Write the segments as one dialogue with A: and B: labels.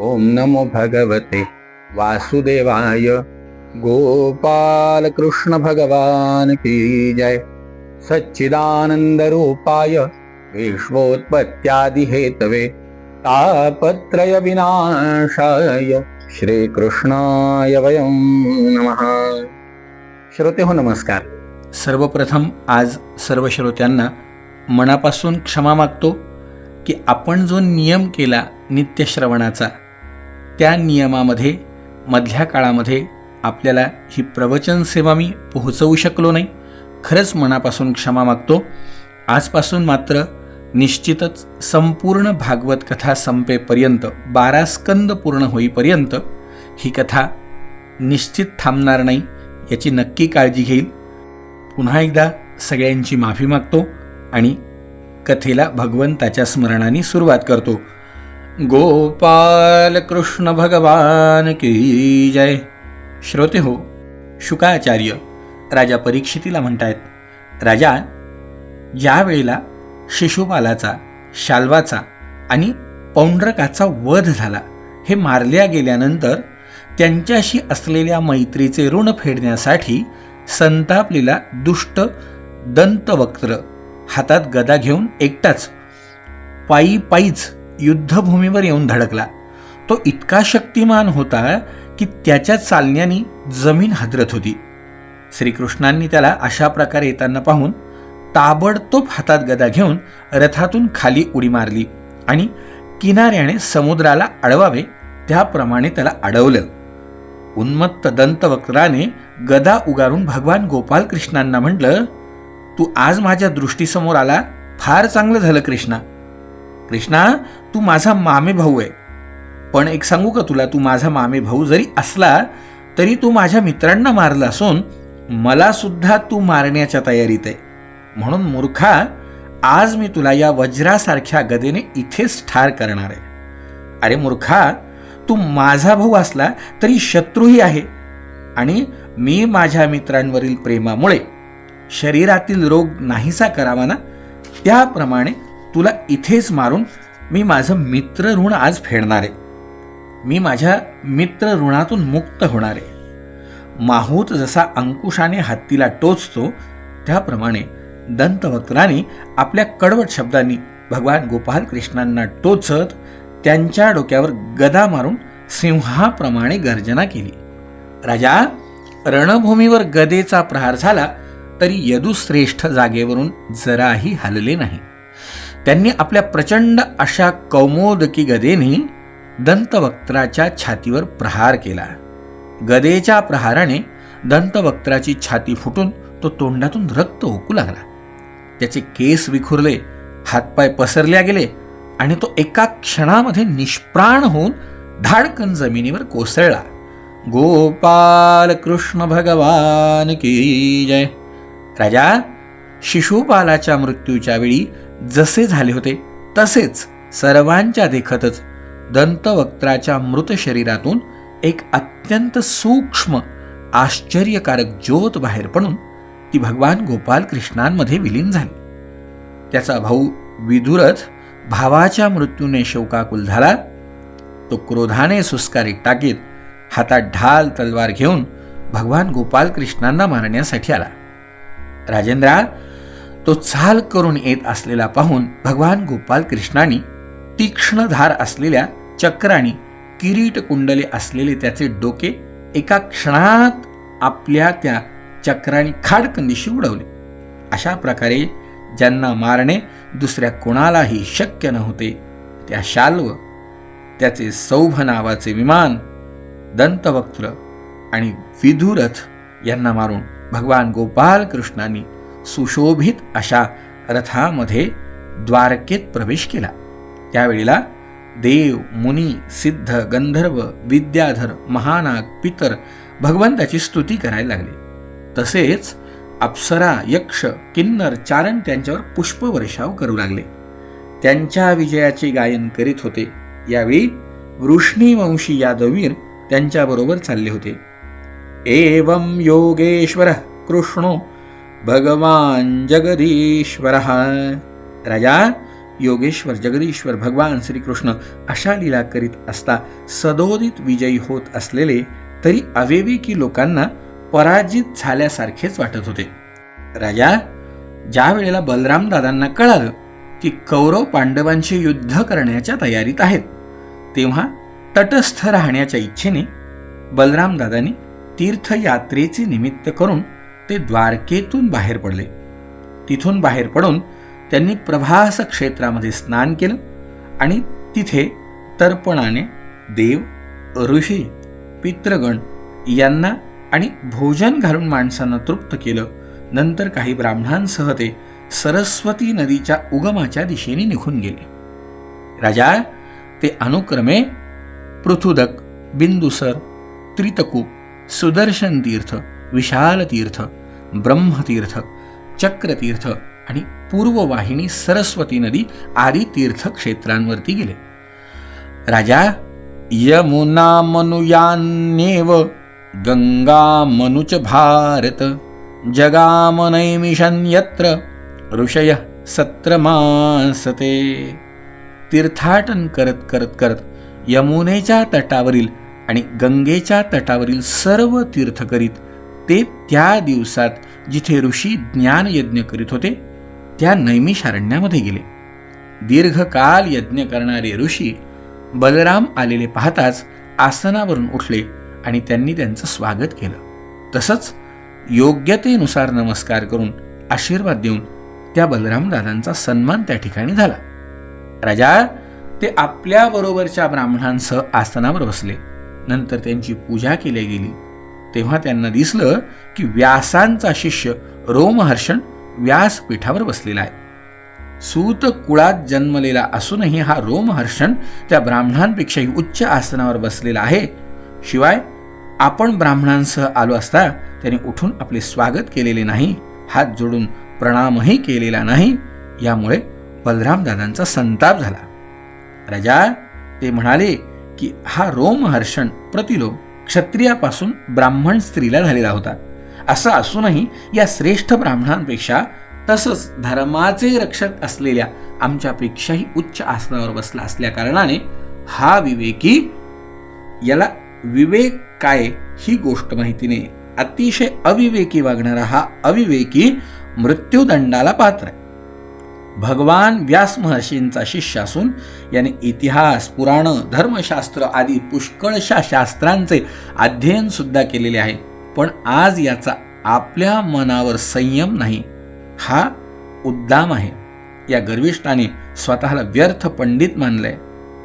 A: ओम नमो भगवते वासुदेवाय। गोपाल कृष्ण भगवान की जय। सच्चिदानंद रूपाय विश्वोत्पत्त्यादि हेतवे तापत्रय विनाशाय श्रीकृष्णाय वयं नमः। श्रोते हो नमस्कार।
B: सर्वप्रथम आज सर्व श्रोत्यांना मनापासून क्षमा मागतो की आपण जो नियम केला नित्यश्रवणाचा त्या नियमामध्ये मधल्या काळामध्ये आपल्याला ही प्रवचन सेवा मी पोहोचवू शकलो नाही. खरंच मनापासून क्षमा मागतो. आजपासून मात्र निश्चितच संपूर्ण भागवत कथा संपेपर्यंत बारा स्कंद पूर्ण होईपर्यंत ही कथा निश्चित थांबणार नाही याची नक्की काळजी घेईल. पुन्हा एकदा सगळ्यांची माफी मागतो आणि कथेला भगवंताच्या स्मरणाने सुरुवात करतो. गोपाल कृष्ण भगवान की जय. श्रोते हो शुकाचार्य राजा परीक्षितीला म्हणतायत राजा ज्या वेळेला शिशुपालाचा शाल्वाचा आणि पौंड्रकाचा वध झाला हे मारल्या गेल्यानंतर त्यांच्याशी असलेल्या मैत्रीचे ऋण फेडण्यासाठी संतापलेला दुष्ट दंतवक्त्र हातात गदा घेऊन एकटाच पायी पायीच युद्धभूमीवर येऊन धडकला. तो इतका शक्तिमान होता की त्याच्या चालण्याने जमीन हादरत होती. श्रीकृष्णांनी त्याला अशा प्रकारे येताना पाहून ताबडतोब हातात गदा घेऊन रथातून खाली उडी मारली आणि किनाऱ्याने समुद्राला अडवावे त्याप्रमाणे त्याला अडवलं. उन्मत्त दंतवक्राने गदा उगारून भगवान गोपाल कृष्णांना म्हटलं तू आज माझ्या दृष्टीसमोर आला फार चांगलं झालं कृष्णा. कृष्णा तू माझा मामे भाऊ आहे. पण एक सांगू का तुला तू माझा मामे भाऊ जरी असला तरी तू माझ्या मित्रांना मारला असून मला सुद्धा तू मारण्याच्या तयारीत आहे. म्हणून मूर्खा आज मी तुला या वज्रासारख्या गदेने इथेच ठार करणार आहे. अरे मूर्खा तू माझा भाऊ असला तरी शत्रूही आहे. आणि मी माझ्या मित्रांवरील प्रेमामुळे शरीरातील रोग नाहीसा करावा ना? त्याप्रमाणे तुला इथेच मारून मी माझं मित्र ऋण आज फेडणार. आहे मी माझ्या मित्र ऋणातून मुक्त होणार. आहे माहूत जसा अंकुशाने हत्तीला टोचतो त्याप्रमाणे दंतवक्राने आपल्या कडवट शब्दांनी भगवान गोपाल कृष्णांना टोचत त्यांच्या डोक्यावर गदा मारून सिंहाप्रमाणे गर्जना केली. राजा रणभूमीवर गदेचा प्रहार झाला तरी यदुश्रेष्ठ जागेवरून जराही हलले नाही. त्यांनी आपल्या प्रचंड अशा कौमोदकी गदेने दंतवक्त्राच्या छातीवर प्रहार केला. गदेच्या प्रहाराने दंतवक्त्राची छाती फुटून तो तोंडातून रक्त ओकू लागला. त्याचे केस विखुरले हातपाय पसरल्या गेले आणि तो एका क्षणामध्ये निष्प्राण होऊन धाडकन जमिनीवर कोसळला. गोपाल कृष्ण भगवान की जय. राजा शिशुपालाच्या मृत्यूच्या वेळी जसे झाले होते तसेच सर्वांच्या देखतच दंतवक्त्राच्या मृत शरीरातून एक अत्यंत सूक्ष्म आश्चर्यकारक ज्योत बाहेर पडून ती भगवान गोपाल कृष्णांमध्ये विलीन झाली. त्याचा भाऊ विदुरथ भावाच्या मृत्यूने शोकाकुल झाला. तो क्रोधाने सुस्कारीत टाकीत हातात ढाल तलवार घेऊन भगवान गोपाल कृष्णांना मारण्यासाठी आला. राजेंद्रा तो चाल करून येत असलेला पाहून भगवान गोपाल कृष्णाने तीक्ष्ण धार असलेल्या चक्राने किरीट कुंडले असलेले त्याचे डोके एका क्षणात आपल्या त्या चक्राने खाडकंदीशी उडवले. अशा प्रकारे ज्यांना मारणे दुसऱ्या कोणालाही शक्य नव्हते त्या शाल्व त्याचे सौभ नावाचे विमान दंतवक्त्र आणि विधुरथ यांना मारून भगवान गोपाल कृष्णांनी सुशोभित अशा रथामध्ये द्वारकेत प्रवेश केला. त्यावेळेला देव मुनी सिद्ध गंधर्व विद्याधर महानाग पितर भगवंताची स्तुती करायला लागले. तसेच अप्सरा यक्ष किन्नर चारण त्यांच्यावर पुष्पवर्षाव करू लागले. त्यांच्या विजयाचे गायन करीत होते. यावेळी वृष्णीवंशी यादवीर त्यांच्याबरोबर चालले होते. एवं योगेश्वर कृष्णो भगवान जगदीश्वर। राजा योगेश्वर जगदीश्वर भगवान श्रीकृष्ण अशा लीला करीत असता सदोदित विजयी होत असलेले तरी अविवेकी लोकांना पराजित झाल्यासारखेच वाटत होते. राजा ज्या वेळेला बलराम दादांना कळालं की कौरव पांडवांशी युद्ध करण्याच्या तयारीत आहेत तेव्हा तटस्थ राहण्याच्या इच्छेने बलराम दादांनी तीर्थयात्रेचे निमित्त करून ते द्वारकेतून बाहेर पडले. तिथून बाहेर पडून त्यांनी प्रभास क्षेत्रामध्ये स्नान केलं आणि तिथे तर्पणाने देव ऋषी पितृगण यांना आणि भोजन घालून माणसांना तृप्त केलं. नंतर काही ब्राह्मणांसह ते सरस्वती नदीच्या उगमाच्या दिशेने निघून गेले. राजा ते अनुक्रमे पृथुदक बिंदुसर त्रितकूप सुदर्शन तीर्थ विशाल तीर्थ ब्रह्मतीर्थ चक्रतीर्थ आणि पूर्ववाहिनी सरस्वती नदी आदी तीर्थक्षेत्रांवरती गेले. राजा यमुना मनुयान्येव गंगा मनुच भारत जगामनैमिषन् यत्र ऋषय सत्रमासते तीर्थाटन करत करत करत यमुनेच्या तटावरील आणि गंगेच्या तटावरील सर्व तीर्थ करीत ते त्या दिवसात जिथे ऋषी ज्ञान यज्ञ करीत होते त्या नैमिषारण्यामध्ये गेले. दीर्घकाल यज्ञ करणारे ऋषी बलराम आलेले पाहताच आसनावरून उठले आणि त्यांनी त्यांचं स्वागत केलं. तसंच योग्यतेनुसार नमस्कार करून आशीर्वाद देऊन त्या बलराम दादांचा सन्मान त्या ठिकाणी झाला. राजा ते आपल्या बरोबरच्या ब्राह्मणांसह आसनावर बसले. नंतर त्यांची पूजा केली गेली. तेव्हा त्यांना दिसलं की व्यासांचा शिष्य रोमहर्षण व्यासपीठावर बसलेला आहे. सूत कुळात जन्मलेला असूनही हा रोमहर्षण त्या ब्राह्मणांपेक्षाही उच्च आसनावर बसलेला आहे. शिवाय आपण ब्राह्मणांसह आलो असता त्याने उठून आपले स्वागत केलेले नाही हात जोडून प्रणामही केलेला नाही यामुळे बलरामदादांचा संताप झाला. राजा ते म्हणाले की हा रोमहर्षण प्रतिलोम क्षत्रियापासून ब्राह्मण स्त्रीला झालेला होता. असं असूनही या श्रेष्ठ ब्राह्मणांपेक्षा तसंच धर्माचे रक्षक असलेल्या आमच्यापेक्षाही उच्च आसनावर बसला असल्या कारणाने हा विवेकी याला विवेक काय ही गोष्ट माहिती नाही अतिशय अविवेकी वागणारा हा अविवेकी मृत्यूदंडाला पात्र आहे. भगवान व्यास महर्षींचा शिष्य असून याने इतिहास पुराण धर्मशास्त्र आदी पुष्कळशा शास्त्रांचे अध्ययन सुद्धा केलेले आहे. पण आज याचा आपल्या मनावर संयम नाही. हा उद्दाम आहे. या गर्विष्ठाने स्वतःला व्यर्थ पंडित मानलंय.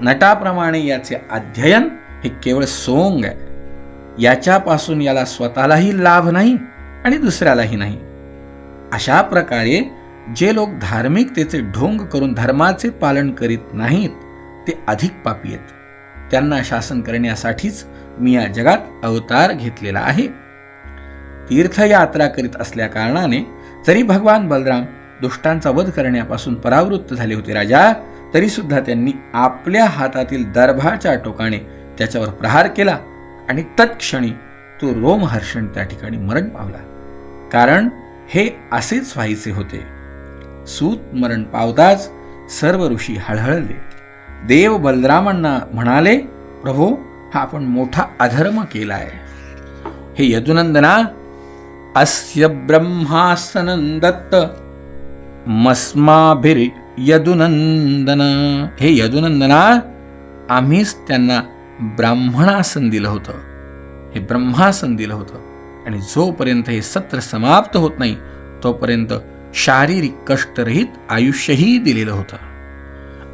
B: नटाप्रमाणे याचे अध्ययन हे केवळ सोंग आहे. याच्यापासून याला स्वतःलाही लाभ नाही आणि दुसऱ्यालाही नाही. अशा प्रकारे जे लोक धार्मिकतेचे ढोंग करून धर्माचे पालन करीत नाहीत ते अधिक पापी आहेत. त्यांना शासन करण्यासाठीच मी या जगात अवतार घेतलेला आहे. तीर्थयात्रा करीत असल्या कारणाने जरी भगवान बलराम दुष्टांचा वध करण्यापासून परावृत्त झाले होते राजा तरी सुद्धा त्यांनी आपल्या हातातील दर्भाच्या टोकाने त्याच्यावर प्रहार केला आणि तत्क्षणी तो रोमहर्षण त्या ठिकाणी मरण पावला. कारण हे असेच व्हायचे होते. सूत मरण पावताच सर्व ऋषी हळहळले. देव बलरामांना म्हणाले प्रभो हा आपण मोठा अधर्म केला आहे हे यदुनंदना अस्य ब्रह्मासनं दत्त मस्माभिर यदुनंदन. हे यदुनंदना आम्हीच त्यांना ब्राह्मणासन दिलं होतं. हे ब्रह्मासन दिलं होतं. आणि जोपर्यंत हे सत्र समाप्त होत नाही तोपर्यंत शारीरिक कष्टरहित आयुष्यही दिलेलं होतं.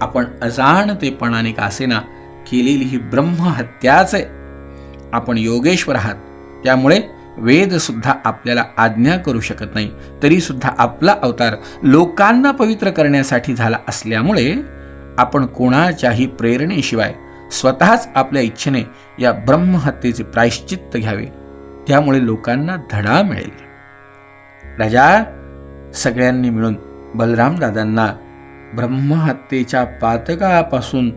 B: आपण अजाणतेपणाने कासेना केलेली ही ब्रह्महत्याच आहे. आपण योगेश्वर आहात. त्यामुळे वेदसुद्धा आपल्याला आज्ञा करू शकत नाही. तरीसुद्धा आपला अवतार लोकांना पवित्र करण्यासाठी झाला असल्यामुळे आपण कोणाच्याही प्रेरणेशिवाय स्वतःच आपल्या इच्छेने या ब्रह्महत्येचे प्रायश्चित्त घ्यावे. त्यामुळे लोकांना धडा मिळेल. राजा सगळ्यांनी मिळून बलराम दादांना ब्रह्महत्येच्या पातकापासून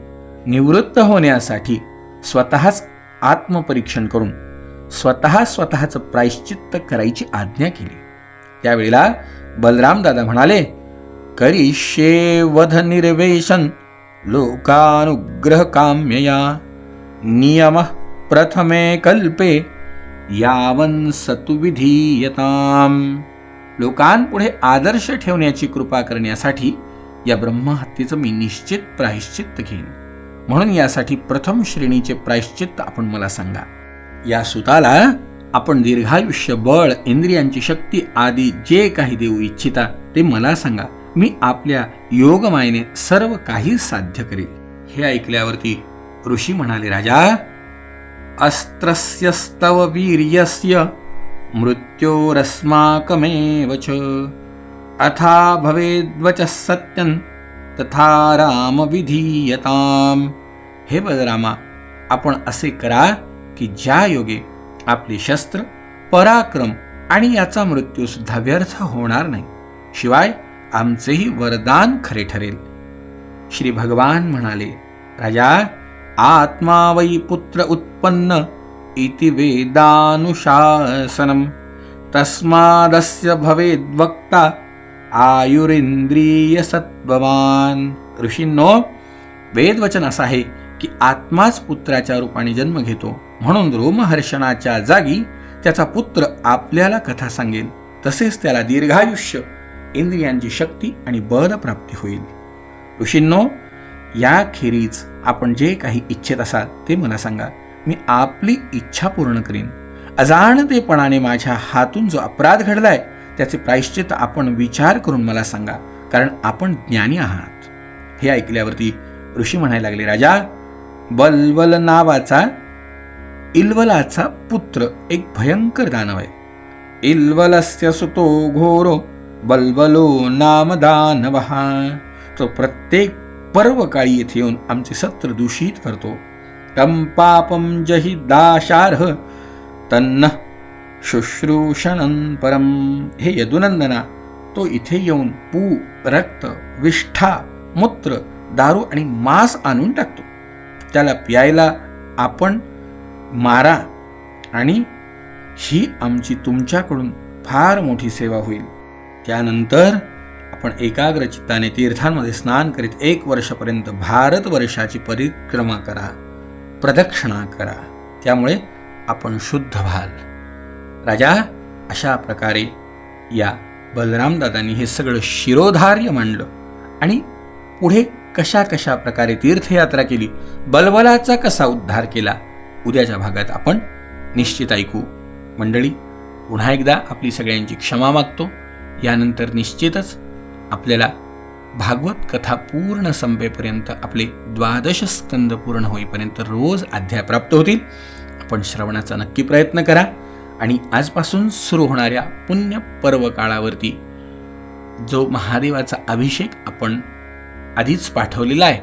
B: निवृत्त होण्यासाठी स्वतःच आत्मपरीक्षण करून स्वतः स्वतःचं प्रायश्चित्त करायची आज्ञा केली. त्यावेळेला बलराम दादा म्हणाले करिष्ये वध निर्वेशन लोकानुग्रह काम्यया नियम प्रथमे कल्पे यावन सतु विधीयताम. लोकांपुढे आदर्श ठेवण्याची कृपा करण्यासाठी या ब्रह्महत्येचं मी निश्चित प्रायश्चित्त घेईन. म्हणून यासाठी प्रथम श्रेणीचे प्रायश्चित्त आपण मला सांगा. या सुताला आपण दीर्घायुष्य बळ इंद्रियांची शक्ती आदी जे काही देऊ इच्छिता ते मला सांगा. मी आपल्या योगमायेने सर्व काही साध्य करेल. हे ऐकल्यावरती ऋषी म्हणाले राजा अस्त्रस्यस्तव वीर्यस्य मृत्योरस्माकमेव च। अथा भवेद्वच सत्यं तथा राम विधीयताम। हे बलरामा आपण असे करा की ज्या योगे आपले शस्त्र पराक्रम आणि याचा मृत्यू सुद्धा व्यर्थ होणार नाही. शिवाय आमचेही वरदान खरे ठरेल. श्री भगवान म्हणाले राजा आत्मा वै पुत्र उत्पन्न इति वेदानुशासनम्। तस्मादस्य भवेद्वक्ता आयुरिंद्रियसत्ववान ऋषींनो वेदवचन असं आहे की आत्माच पुत्राच्या रूपाने जन्म घेतो म्हणून रोमहर्षणाच्या जागी त्याचा पुत्र आपल्याला कथा सांगेल तसेच त्याला दीर्घायुष्य इंद्रियांची शक्ती आणि बल प्राप्ती होईल. ऋषींनो याखेरीज आपण जे काही इच्छित असाल ते मला सांगा. मी आपली इच्छा पूर्ण करीन. अजाणतेपणाने माझ्या हातून जो अपराध घडलाय त्याचे प्रायश्चित आपण विचार करून मला सांगा कारण आपण ज्ञानी आहात. हे ऐकल्यावरती ऋषी म्हणायला लागले राजा बलवल नावाचा इल्वलाचा पुत्र एक भयंकर दानव आहे. इल्वलस्य सुतो घोरो बलवलो नाम दानवहा तो प्रत्येक पर्व काळी येथे येऊन आमचे सत्र दूषित करतो. तम जहि दाशार्ह तन्न शुश्रूषणं परम हे यदुनंदना तो इथे येऊन पू रक्त विष्ठा मूत्र दारू आणि मांस आणून टाकतो. त्याला प्यायला आपण मारा आणि ही आमची तुमच्याकडून फार मोठी सेवा होईल. त्यानंतर आपण एकाग्र चित्ताने तीर्थांमध्ये स्नान करीत एक वर्षापर्यंत भारतवर्षाची परिक्रमा करा. प्रदक्षिणा करा. त्यामुळे आपण शुद्ध व्हाल. राजा अशा प्रकारे या बलरामदादांनी हे सगळं शिरोधार्य मांडलं आणि पुढे कशा कशा प्रकारे तीर्थयात्रा केली बलबलाचा कसा उद्धार केला उद्याच्या भागात आपण निश्चित ऐकू. मंडळी पुन्हा एकदा आपली सगळ्यांची क्षमा मागतो. यानंतर निश्चितच आपल्याला भागवत कथा पूर्ण संपेपर्यंत आपले द्वादश स्कंद पूर्ण होईपर्यंत रोज अध्याय प्राप्त होतील. आपण श्रवणाचा नक्की प्रयत्न करा आणि आजपासून सुरू होणाऱ्या पुण्य पर्व काळावरती जो महादेवाचा अभिषेक आपण आधीच पाठवलेला आहे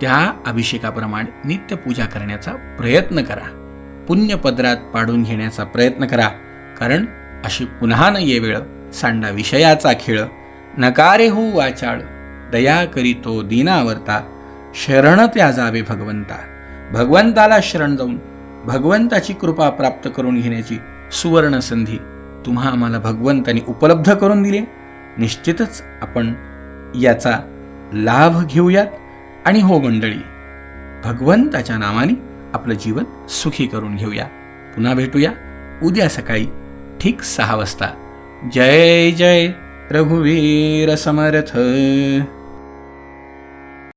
B: त्या अभिषेकाप्रमाणे नित्यपूजा करण्याचा प्रयत्न करा. पुण्यपदरात पाडून घेण्याचा प्रयत्न करा कारण अशी पुन्हा न ये वेळ सांडा विषयाचा खेळ. नकारे हो वाचाळ. दया करीतो दीनावरता. शरण त्या जावे भगवंता. भगवंताला शरण जाऊन भगवंताची कृपा प्राप्त करून घेण्याची सुवर्ण संधी तुम्हा आम्हाला भगवंतानी उपलब्ध करून दिली निश्चितच आपण याचा लाभ घेऊयात. आणि हो मंडळी भगवंताच्या नावाने आपलं जीवन सुखी करून घेऊया. पुन्हा भेटूया उद्या सकाळी ठीक सहा वाजता. जय जय. रघुवीर समर्थ।